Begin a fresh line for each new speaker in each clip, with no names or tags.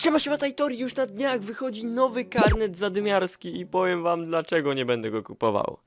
Siema, siema, Tajtori, już na dniach wychodzi nowy karnet zadymiarski i powiem wam dlaczego nie będę go kupował.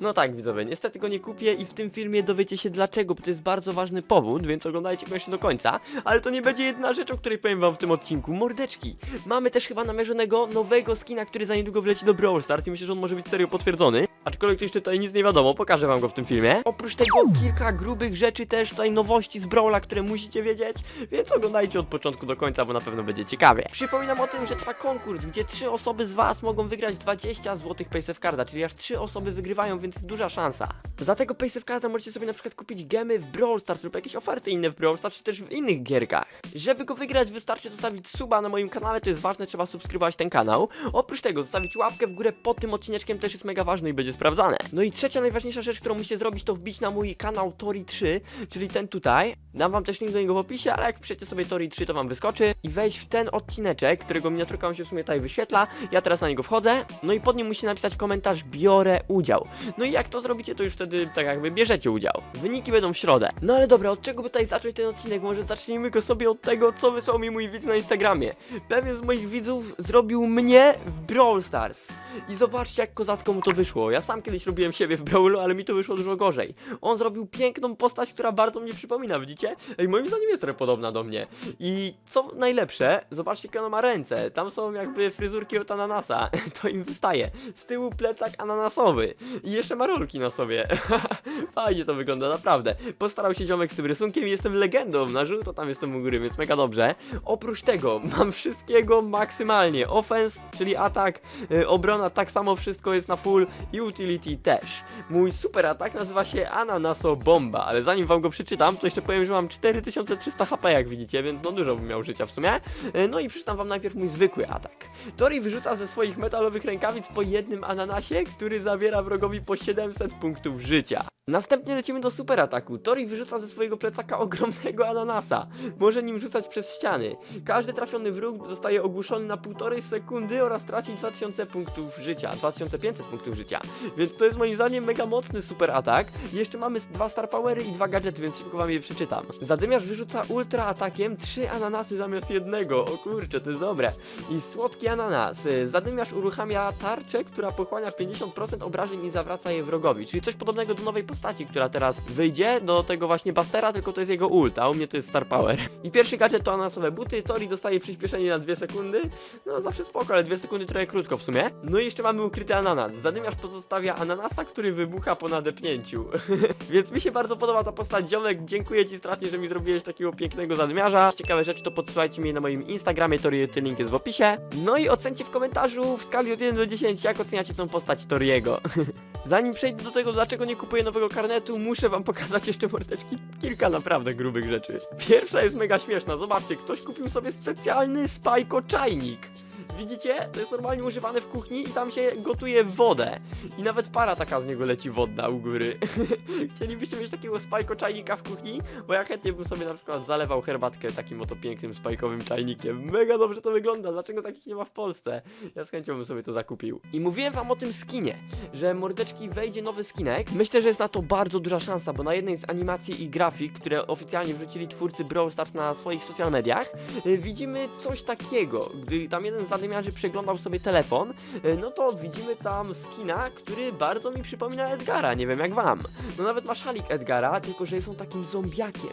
No tak, widzowie, niestety go nie kupię i w tym filmie dowiecie się dlaczego, bo to jest bardzo ważny powód, więc oglądajcie koniecznie do końca. Ale to nie będzie jedyna rzecz, o której powiem wam w tym odcinku. Mordeczki! Mamy też chyba namierzonego nowego skina, który za niedługo wleci do Brawl Stars i myślę, że on może być serio potwierdzony. Aczkolwiek jeszcze tutaj nic nie wiadomo, pokażę wam go w tym filmie. Oprócz tego kilka grubych rzeczy też, tutaj nowości z Brawla, które musicie wiedzieć, więc oglądajcie od początku do końca, bo na pewno będzie ciekawie. Przypominam o tym, że trwa konkurs, gdzie trzy osoby z was mogą wygrać 20 złotych Paysafe Carda, czyli aż trzy osoby wygrywają, więc duża szansa. Za tego Paysafe Carda możecie sobie na przykład kupić gemy w Brawl Stars lub jakieś oferty inne w Brawl Stars, czy też w innych gierkach. Żeby go wygrać, wystarczy zostawić suba na moim kanale, to jest ważne, trzeba subskrybować ten kanał. Oprócz tego zostawić łapkę w górę pod tym odcineczkiem też jest mega ważne i będzie sprawdzane. No i trzecia najważniejsza rzecz, którą musicie zrobić, to wbić na mój kanał Tori3, czyli ten tutaj. Dam wam też link do niego w opisie, ale jak wpiszecie sobie Tori3, to wam wyskoczy i wejść w ten odcineczek, którego miniaturka mi się w sumie tutaj wyświetla. Ja teraz na niego wchodzę, no i pod nim musicie napisać komentarz biorę udział. No i jak to zrobicie, to już wtedy tak jakby bierzecie udział. Wyniki będą w środę. No ale dobra, od czego by tutaj zacząć ten odcinek? Może zacznijmy go sobie od tego, co wysłał mi mój widz na Instagramie. Pewien z moich widzów zrobił mnie w Brawl Stars. I zobaczcie, jak kozacko mu to wyszło. Ja sam kiedyś robiłem siebie w Brawlu, ale mi to wyszło dużo gorzej. On zrobił piękną postać, która bardzo mnie przypomina, widzicie? Ej, moim zdaniem jest trochę podobna do mnie. I co najlepsze, zobaczcie, jakie ona ma ręce. Tam są jakby fryzurki od ananasa. To im wystaje. Z tyłu plecak ananasowy. I jeszcze ma rolki na sobie. Fajnie to wygląda, naprawdę. Postarał się ziomek z tym rysunkiem jestem legendą. Na żółto tam jestem u góry, więc mega dobrze. Oprócz tego mam wszystkiego maksymalnie. Offense, czyli atak, y, obrona, tak samo wszystko jest na full i utility też. Mój super atak nazywa się Ananaso Bomba, ale zanim wam go przeczytam, to jeszcze powiem, że mam 4300 HP, jak widzicie, więc no dużo bym miał życia w sumie. Y, No i przeczytam wam najpierw mój zwykły atak. Tori wyrzuca ze swoich metalowych rękawic po jednym ananasie, który zabiera wrogowi po 700 punktów życia. Następnie lecimy do super ataku. Tori wyrzuca ze swojego plecaka ogromnego ananasa. Może nim rzucać przez ściany. Każdy trafiony wróg zostaje ogłuszony na półtorej sekundy oraz traci 2000 punktów życia. 2500 punktów życia. Więc to jest moim zdaniem mega mocny super atak. I jeszcze mamy dwa star powery i dwa gadżety, więc szybko wam je przeczytam. Zadymiarz wyrzuca ultra atakiem trzy ananasy zamiast jednego. O kurczę, to jest dobre. I słodki ananas. Zadymiarz uruchamia tarczę, która pochłania 50% obrażeń i zawraca je wrogowi. Czyli coś podobnego do nowej postaci, która teraz wyjdzie, do tego właśnie Bastera, tylko to jest jego ult, a u mnie to jest Star Power. I pierwszy gadżet to ananasowe buty, Tori dostaje przyspieszenie na 2 sekundy, no zawsze spoko, ale 2 sekundy trochę krótko w sumie. No i jeszcze mamy ukryty ananas. Zadymiarz pozostawia ananasa, który wybucha po nadepnięciu. Więc mi się bardzo podoba ta postać, ziomek, dziękuję ci strasznie, że mi zrobiłeś takiego pięknego zadymiarza. Ciekawe rzeczy to podsyłajcie mi na moim Instagramie, Tori, link jest w opisie. No i ocencie w komentarzu w skali od 1 do 10, jak oceniacie tą postać Toriego. Zanim przejdę do tego, dlaczego nie kupuję nowego karnetu, muszę wam pokazać jeszcze mordeczki kilka naprawdę grubych rzeczy. Pierwsza jest mega śmieszna, zobaczcie, ktoś kupił sobie specjalny spajko czajnik. Widzicie? To jest normalnie używane w kuchni i tam się gotuje wodę. I nawet para taka z niego leci wodna u góry. Chcielibyście mieć takiego spajko czajnika w kuchni? Bo ja chętnie bym sobie na przykład zalewał herbatkę takim oto pięknym spajkowym czajnikiem. Mega dobrze to wygląda, dlaczego takich nie ma w Polsce? Ja z chęcią bym sobie to zakupił. I mówiłem wam o tym skinie, że mordeczki wejdzie nowy skinek. Myślę, że jest na to bardzo duża szansa, bo na jednej z animacji i grafik, które oficjalnie wrzucili twórcy Brawl Stars na swoich social mediach, y, widzimy coś takiego. Gdy tam jeden z zadymiarzy przeglądał sobie telefon, y, no to widzimy tam skina, który bardzo mi przypomina Edgara, nie wiem jak wam. No nawet ma szalik Edgara, tylko że jest on takim zombiakiem.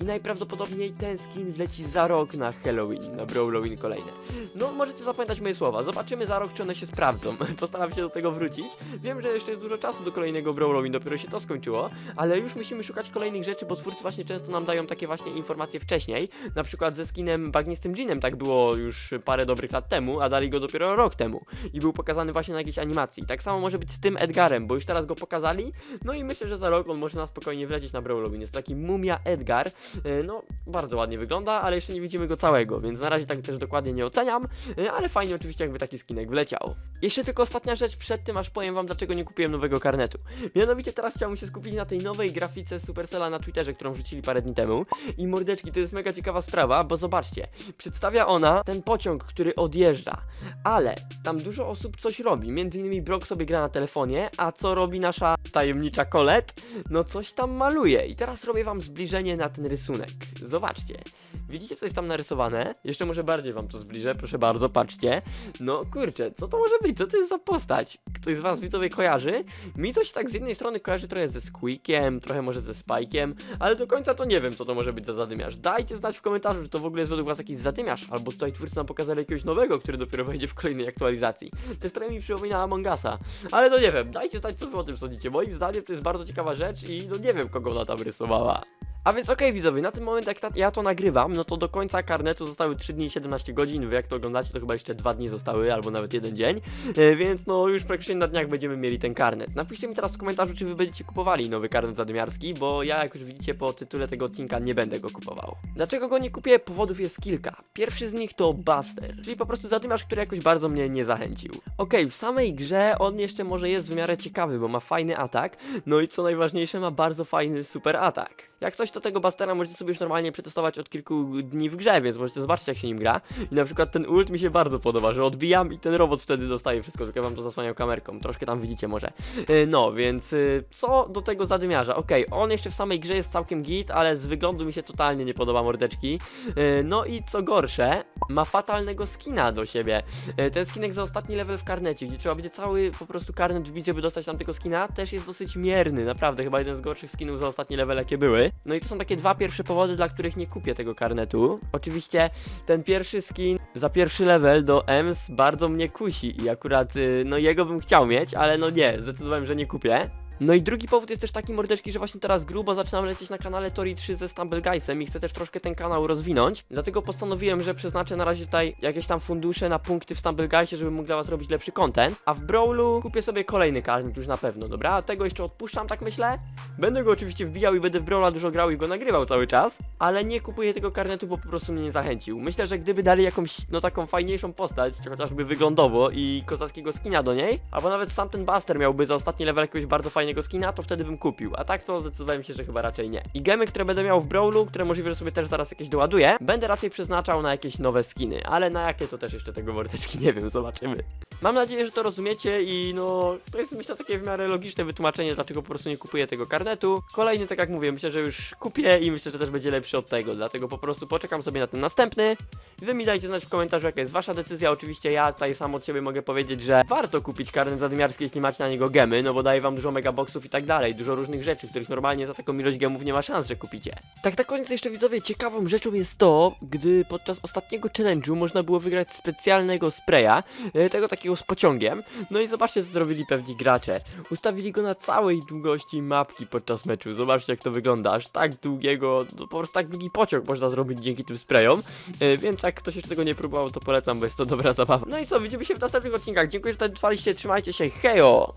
I najprawdopodobniej ten skin wleci za rok na Halloween, na Brawloween kolejne. No możecie zapamiętać moje słowa, zobaczymy za rok czy one się sprawdzą. Postaram się do tego wrócić. Wiem, że jeszcze jest dużo czasu do kolejnego Brawloween, dopiero się to skończyło, ale już musimy szukać kolejnych rzeczy, bo twórcy właśnie często nam dają takie właśnie informacje wcześniej. Na przykład ze skinem Bagnistym Jeanem tak było już parę dobrych lat temu, a dali go dopiero rok temu. I był pokazany właśnie na jakiejś animacji. Tak samo może być z tym Edgarem, bo już teraz go pokazali, no i myślę, że za rok on może na spokojnie wlecieć na Brawloween. Jest taki mumia Edgar, E, no bardzo ładnie wygląda, ale jeszcze nie widzimy go całego, więc na razie tak też dokładnie nie oceniam, e, ale fajnie oczywiście jakby taki skinek wleciał. Jeszcze tylko ostatnia rzecz przed tym, aż powiem wam dlaczego nie kupiłem nowego karnetu. Mianowicie teraz chciałbym się skupić na tej nowej grafice Supercella na Twitterze, którą wrzucili parę dni temu. I mordeczki, to jest mega ciekawa sprawa, bo zobaczcie, przedstawia ona ten pociąg, który odjeżdża dojeżdża. Ale tam dużo osób coś robi. Między innymi Brock sobie gra na telefonie, a co robi nasza tajemnicza Colette? No coś tam maluje. I teraz robię wam zbliżenie na ten rysunek. Zobaczcie. Widzicie, co jest tam narysowane? Jeszcze może bardziej wam to zbliżę, proszę bardzo, patrzcie. No kurczę, co to może być? Co to jest za postać? Ktoś z was widzowie kojarzy? Mi to się tak z jednej strony kojarzy trochę ze Squeakiem, trochę może ze Spike'iem, ale do końca to nie wiem, co to może być za zadymiarz. Dajcie znać w komentarzu, czy to w ogóle jest według was jakiś zadymiarz, albo tutaj twórcy nam pokazali jakiegoś nowego, który dopiero wejdzie w kolejnej aktualizacji. To trochę mi przypomina Among Usa, ale no nie wiem, dajcie znać, co wy o tym sądzicie. Moim zdaniem to jest bardzo ciekawa rzecz i no nie wiem, kogo ona tam rysowała. A więc okej widzowie, na ten moment jak ja to nagrywam, no to do końca karnetu zostały 3 dni i 17 godzin, wy jak to oglądacie to chyba jeszcze 2 dni zostały, albo nawet jeden dzień, e, więc no już praktycznie na dniach będziemy mieli ten karnet. Napiszcie mi teraz w komentarzu, czy wy będziecie kupowali nowy karnet zadymiarski, bo ja jak już widzicie po tytule tego odcinka nie będę go kupował. Dlaczego go nie kupię? Powodów jest kilka. Pierwszy z nich to Buster, czyli po prostu zadymiarz, który jakoś bardzo mnie nie zachęcił. Okej, w samej grze on jeszcze może jest w miarę ciekawy, bo ma fajny atak, no i co najważniejsze ma bardzo fajny super atak. Jak coś to tego Bastera możecie sobie już normalnie przetestować od kilku dni w grze, więc możecie zobaczyć jak się nim gra. I na przykład ten ult mi się bardzo podoba, że odbijam i ten robot wtedy dostaje wszystko, tylko ja wam to zasłaniam kamerką, troszkę tam widzicie może. Yy, No, więc yy, co do tego zadymiarza? Okej, on jeszcze w samej grze jest całkiem git, ale z wyglądu mi się totalnie nie podoba mordeczki. Yy, No i co gorsze, ma fatalnego skina do siebie. Ten skinek za ostatni level w karnecie, gdzie trzeba będzie cały po prostu karnet wbić, żeby dostać tam tego skina, też jest dosyć mierny, naprawdę, chyba jeden z gorszych skinów za ostatni level jakie były. No i to są takie dwa pierwsze powody, dla których nie kupię tego karnetu. Oczywiście ten pierwszy skin za pierwszy level do EMS bardzo mnie kusi i akurat, y, no jego bym chciał mieć, ale no nie, zdecydowałem, że nie kupię. No i drugi powód jest też taki mordeczki, że właśnie teraz grubo zaczynam lecieć na kanale Tori 3 ze Stumble i chcę też troszkę ten kanał rozwinąć. Dlatego postanowiłem, że przeznaczę na razie tutaj jakieś tam fundusze na punkty w Stumble Guysie, żeby mógł dla was robić lepszy content. A w Brawlu kupię sobie kolejny karnet już na pewno, dobra? Tego jeszcze odpuszczam, tak myślę. Będę go oczywiście wbijał i będę w Brawla dużo grał i go nagrywał cały czas, ale nie kupuję tego karnetu, bo po prostu mnie nie zachęcił. Myślę, że gdyby dali jakąś, no taką fajniejszą postać, chociażby wyglądowo i kozackiego skina do niej, albo nawet sam ten Buster miałby za ostatni level jakiegoś bardzo fajnego skina, to wtedy bym kupił. A tak to zdecydowałem się, że chyba raczej nie. I gemy, które będę miał w Brawlu, które możliwe, że sobie też zaraz jakieś doładuję, będę raczej przeznaczał na jakieś nowe skiny, ale na jakie to też jeszcze tego mordeczki nie wiem, zobaczymy. Mam nadzieję, że to rozumiecie i no, to jest myślę takie w miarę logiczne wytłumaczenie, dlaczego po prostu nie kupuję tego karnetu. Kolejny, tak jak mówię, myślę, że już kupię i myślę, że też będzie lepszy od tego, dlatego po prostu poczekam sobie na ten następny. Wy mi dajcie znać w komentarzu, jaka jest wasza decyzja. Oczywiście ja tutaj sam od siebie mogę powiedzieć, że warto kupić karnet zadymiarski, jeśli macie na niego gemy, no bo daje wam dużo megaboxów i tak dalej, dużo różnych rzeczy, których normalnie za taką ilość gemów nie ma szans, że kupicie. Tak na koniec jeszcze widzowie, ciekawą rzeczą jest to, gdy podczas ostatniego challenge'u można było wygrać specjalnego spraya, e, tego takiego z pociągiem. No i zobaczcie, co zrobili pewni gracze. Ustawili go na całej długości mapki podczas meczu. Zobaczcie, jak to wygląda. Aż tak długiego, no, po prostu tak długi pociąg można zrobić dzięki tym sprayom. E, Więc jak ktoś jeszcze tego nie próbował, to polecam, bo jest to dobra zabawa. No i co, widzimy się w następnych odcinkach. Dziękuję, że tutaj trwaliście, trzymajcie się, hejo!